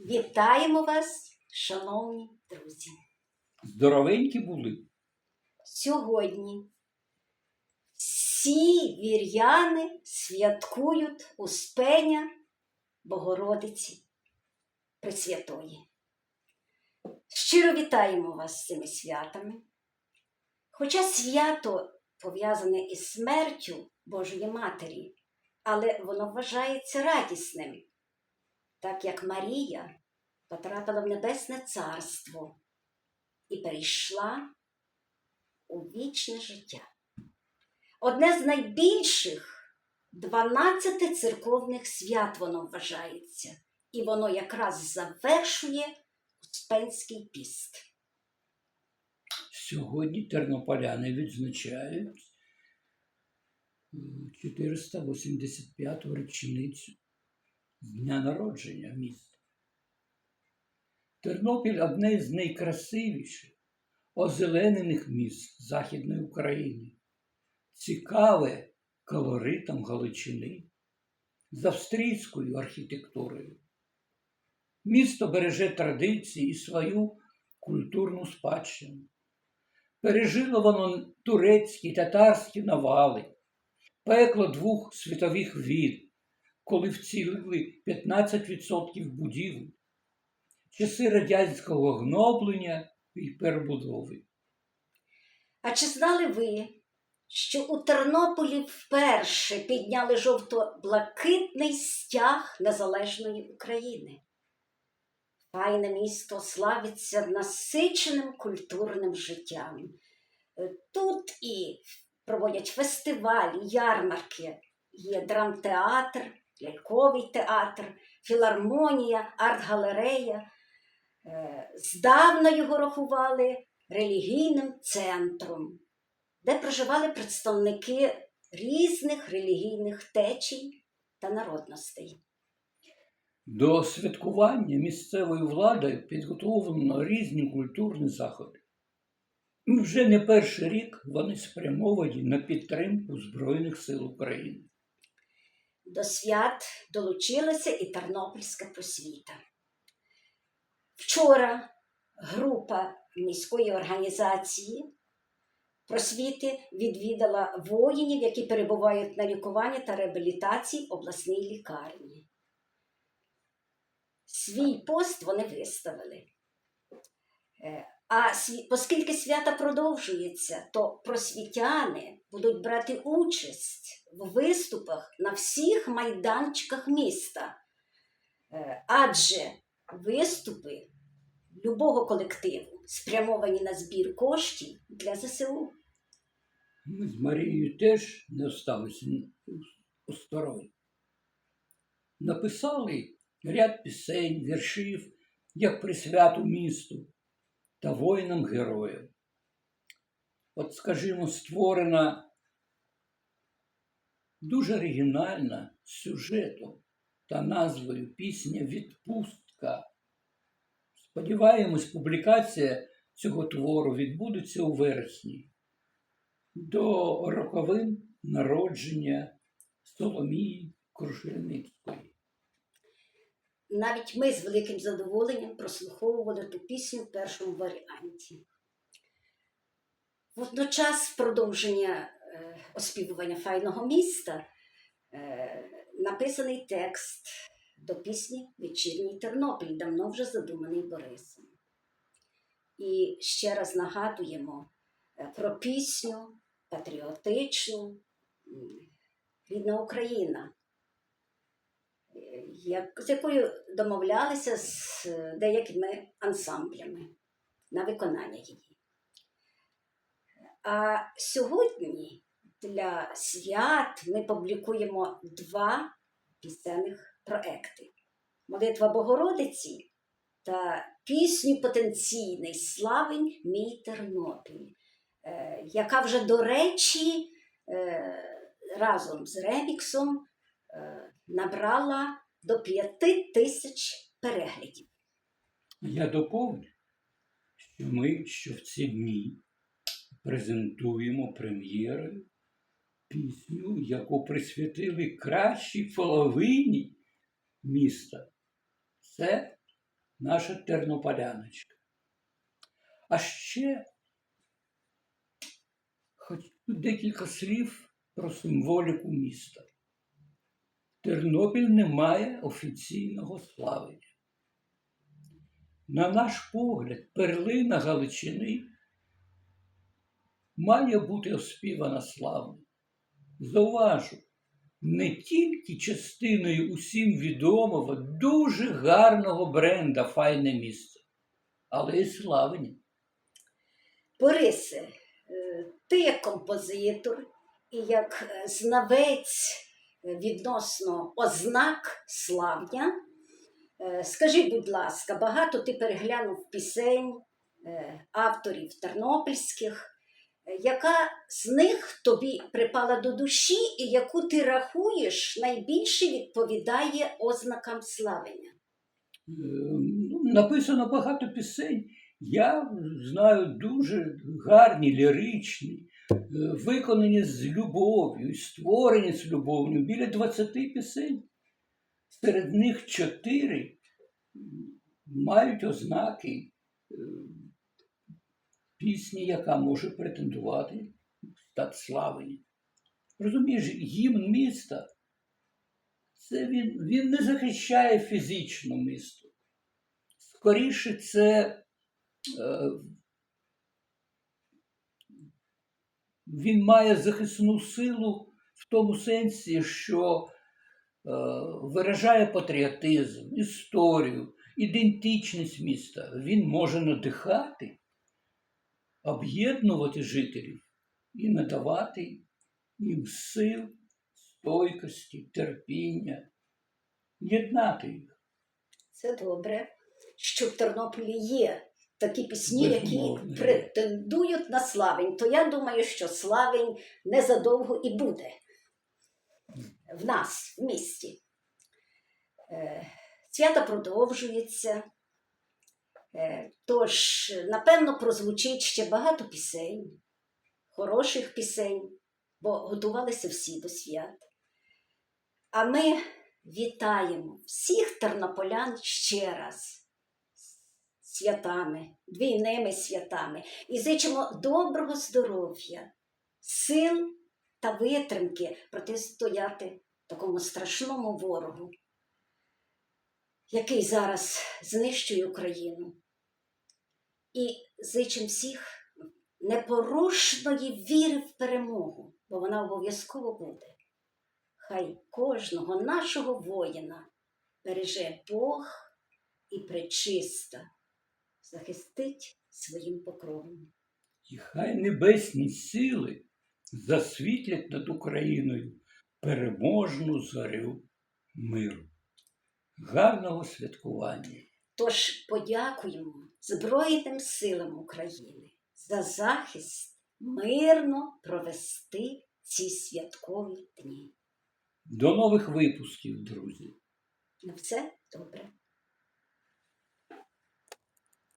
Вітаємо вас, шановні друзі! Здоровенькі були. Сьогодні всі вір'яни святкують Успення Богородиці Пресвятої. Щиро вітаємо вас з цими святами. Хоча свято пов'язане із смертю Божої Матері, але воно вважається радісним, так як Марія потрапила в Небесне Царство і перейшла у вічне життя. Одне з найбільших 12 церковних свят воно вважається, і воно якраз завершує Успенський піст. Сьогодні тернополяни відзначають 485-ту річницю з дня народження міста. Тернопіль одне з найкрасивіших озеленених міст Західної України. Цікаве колоритом Галичини з австрійською архітектурою. Місто береже традиції і свою культурну спадщину. Пережило воно турецькі татарські навали, пекло двох світових війн, коли вцілили 15% будівель, часи радянського гноблення і перебудови. А чи знали ви, що у Тернополі вперше підняли жовто-блакитний стяг незалежної України? Файне місто славиться насиченим культурним життям. Е, Тут і проводять фестивалі, ярмарки, є драмтеатр, ляльковий театр, філармонія, арт-галерея. Е, Здавна його рахували релігійним центром, де проживали представники різних релігійних течій та народностей. До святкування місцевою владою підготовлено різні культурні заходи. Вже не перший рік вони спрямовані на підтримку Збройних сил України. До свят долучилася і Тернопільська просвіта. Вчора група міської організації просвіти відвідала воїнів, які перебувають на лікуванні та реабілітації обласній лікарні. Свій пост вони виставили. Е, А оскільки свята продовжується, то просвітяни будуть брати участь в виступах на всіх майданчиках міста. Е, Адже виступи любого колективу спрямовані на збір коштів для ЗСУ. Ми з Марією теж не осталися осторонь. Написали ряд пісень, віршів, як присвяту місту та воїнам-героям. От, скажімо, створена дуже оригінальна сюжетом та назвою пісня Відпустка. Сподіваємось, публікація цього твору відбудеться у вересні до роковин народження Соломії Крушельницької. Навіть ми з великим задоволенням прослуховували ту пісню в першому варіанті. Водночас, в продовження оспівування файного міста, е, написаний текст до пісні Вечірній Тернопіль, давно вже задуманий Борисом. І ще раз нагадуємо е, про пісню патріотичну Рідна Україна з якою домовлялися з е, деякими ансамблями на виконання її. А сьогодні для свят ми публікуємо два пісенних проекти: Молитва Богородиці та пісню Потенційний славень мій Тернопіль, е, яка вже, до речі, е, разом з реміксом е, набрала до п'яти тисяч переглядів. Я доповню, що ми що в ці дні презентуємо прем'єрою пісню, яку присвятили кращій половині міста. Це наша тернополяночка. А ще хоч декілька слів про символіку міста. Тернопіль не має офіційного славлення. На наш погляд, перлина Галичини має бути оспівана славно. Зауважу, не тільки частиною усім відомого, дуже гарного бренда файне місце, але й славні. Борисе, е, ти як композитор і як е, знавець відносно ознак слав'я, е, скажи, будь ласка, багато ти переглянув пісень авторів тернопільських. Яка з них тобі припала до душі, і яку ти рахуєш найбільше відповідає ознакам славення? Е, ну, Написано багато пісень. Я знаю дуже гарні, ліричні, е, виконані з любов'ю, створені з любов'ю. Біля 20 пісень. Серед них чотири мають ознаки е, пісні, яка може претендувати стати славені. Розумієш, гімн міста це він, він не захищає фізично місто. Скоріше, це е, він має захисну силу в тому сенсі, що е, виражає патріотизм, історію, ідентичність міста. Він може надихати, об'єднувати жителів і надавати їм сил, стойкості, терпіння, єднати їх. Це добре, що в Тернополі є такі пісні, які Безумовно, претендують на славень. То я думаю, що славень незадовго і буде в нас, в місті. Е, Свято продовжується. Е, Тож, напевно, прозвучить ще багато пісень, хороших пісень, бо готувалися всі до свят. А ми вітаємо всіх тернополян ще раз святами, двійними святами і зичимо доброго здоров'я, сил та витримки протистояти такому страшному ворогу, який зараз знищує Україну. І зичим всіх непорушної віри в перемогу, бо вона обов'язково буде. Хай кожного нашого воїна береже Бог і пречиста, захистить своїм покровом. І хай небесні сили засвітлять над Україною переможну зарю миру. Гарного святкування! Тож подякуємо Збройним силам України за захист мирно провести ці святкові дні. До нових випусків, друзі! На все добре.